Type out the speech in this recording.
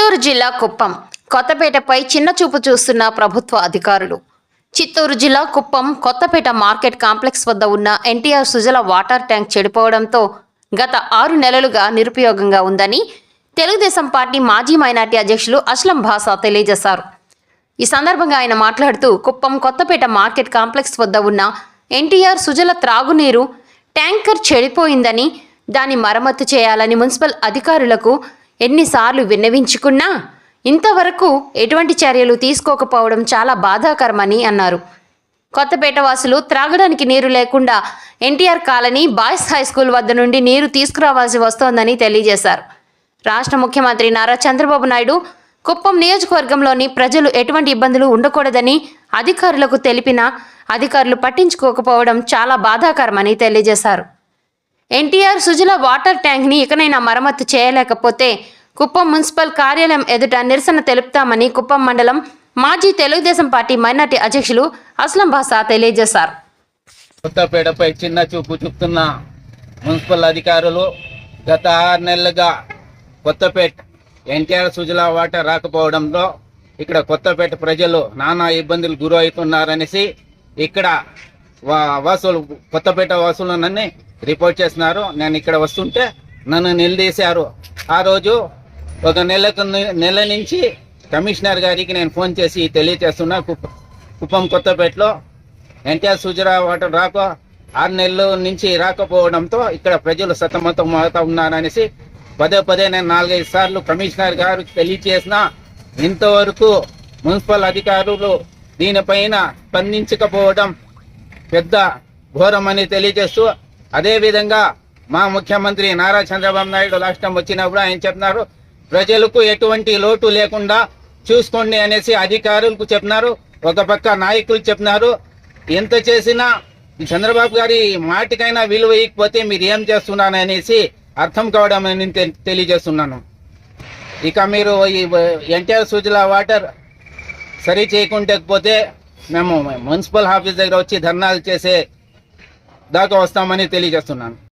చిత్తూరు జిల్లా కుప్పం. కొత్తపేటపై చిన్న చూపు చూస్తున్న ప్రభుత్వ అధికారులు. చిత్తూరు జిల్లా కుప్పం కొత్తపేట మార్కెట్ కాంప్లెక్స్ వద్ద ఉన్న ఎన్టీఆర్ సుజల వాటర్ ట్యాంక్ చెడిపోవడంతో గత ఆరు నెలలుగా నిరుపయోగంగా ఉందని తెలుగుదేశం పార్టీ మాజీ మైనార్టీ అధ్యక్షులు అస్లం భాషా తెలియజేశారు. ఈ సందర్భంగా ఆయన మాట్లాడుతూ కుప్పం కొత్తపేట మార్కెట్ కాంప్లెక్స్ వద్ద ఉన్న ఎన్టీఆర్ సుజల త్రాగునీరు ట్యాంకర్ చెడిపోయిందని దాన్ని మరమ్మతు చేయాలని మున్సిపల్ అధికారులకు ఎన్నిసార్లు విన్నవించుకున్నా ఇంతవరకు ఎటువంటి చర్యలు తీసుకోకపోవడం చాలా బాధాకరమని అన్నారు. కొత్తపేట వాసులు త్రాగడానికి నీరు లేకుండా NTR colony boys high school వద్ద నుండి నీరు తీసుకురావాల్సి వస్తోందని తెలియజేశారు. రాష్ట్ర ముఖ్యమంత్రి నారా చంద్రబాబు నాయుడు కుప్పం నియోజకవర్గంలోని ప్రజలు ఎటువంటి ఇబ్బందులు ఉండకూడదని అధికారులకు తెలిపినా అధికారులు పట్టించుకోకపోవడం చాలా బాధాకరమని తెలియజేశారు. ఎన్టీఆర్ సుజల వాటర్ ట్యాంక్ని ఇకనైనా మరమ్మతు చేయలేకపోతే కుప్పం మున్సిపల్ కార్యాలయం ఎదుట నిరసన తెలుపుతామని కుప్పం మండలం మాజీ తెలుగుదేశం పార్టీ మైనార్టీ అధ్యక్షులు అస్లం బాసా తెలియజేశారు. కొత్తపేటపై చిన్న చూపు చూపుతున్న మున్సిపల్ అధికారులు గత ఆరు నెలలుగా కొత్తపేట ఎన్టీఆర్ సుజలా వాటర్ రాకపోవడంతో ఇక్కడ కొత్తపేట ప్రజలు నానా ఇబ్బందులు గురవుతున్నారనేసి ఇక్కడ వా- వాసులు కొత్తపేట వాసులు నన్ను రిపోర్ట్ చేస్తున్నారు. నేను ఇక్కడ వస్తుంటే నన్ను నిలదీశారు. ఆ రోజు ఒక నెలకు నెల నుంచి కమిషనర్ గారికి నేను ఫోన్ చేసి తెలియజేస్తున్నా. కుప్పం కొత్తపేటలో ఎన్టీఆర్ సుజరా వాటర్ రాక ఆరు నెలల నుంచి రాకపోవడంతో ఇక్కడ ప్రజలు సతమతం అవుతా ఉన్నారనేసి పదే పదే నేను నాలుగైదు సార్లు కమిషనర్ గారికి తెలియచేసిన ఇంతవరకు మున్సిపల్ అధికారులు దీనిపైన స్పందించకపోవడం పెద్ద ఘోరమని తెలియజేస్తూ అదేవిధంగా మా ముఖ్యమంత్రి నారా చంద్రబాబు నాయుడు రాష్ట్రం వచ్చినప్పుడు ఆయన చెప్తున్నారు ప్రజలకు ఎటువంటి లోటు లేకుండా చూసుకోండి అనేసి అధికారులకు చెప్పినారు ఒక పక్క నాయకులు చెప్పినారు. ఎంత చేసినా చంద్రబాబు గారి మాటికైనా విలువ ఇకపోతే మీరు ఏం చేస్తున్నాను అనేసి అర్థం కావడం నేను తెలియజేస్తున్నాను. ఇక మీరు ఈ ఎన్టీఆర్ సుజల వాటర్ సరి చేయకుంటకపోతే మేము మున్సిపల్ ఆఫీస్ దగ్గర వచ్చి ధర్నాలు చేసే దాకా వస్తామని తెలియజేస్తున్నాను.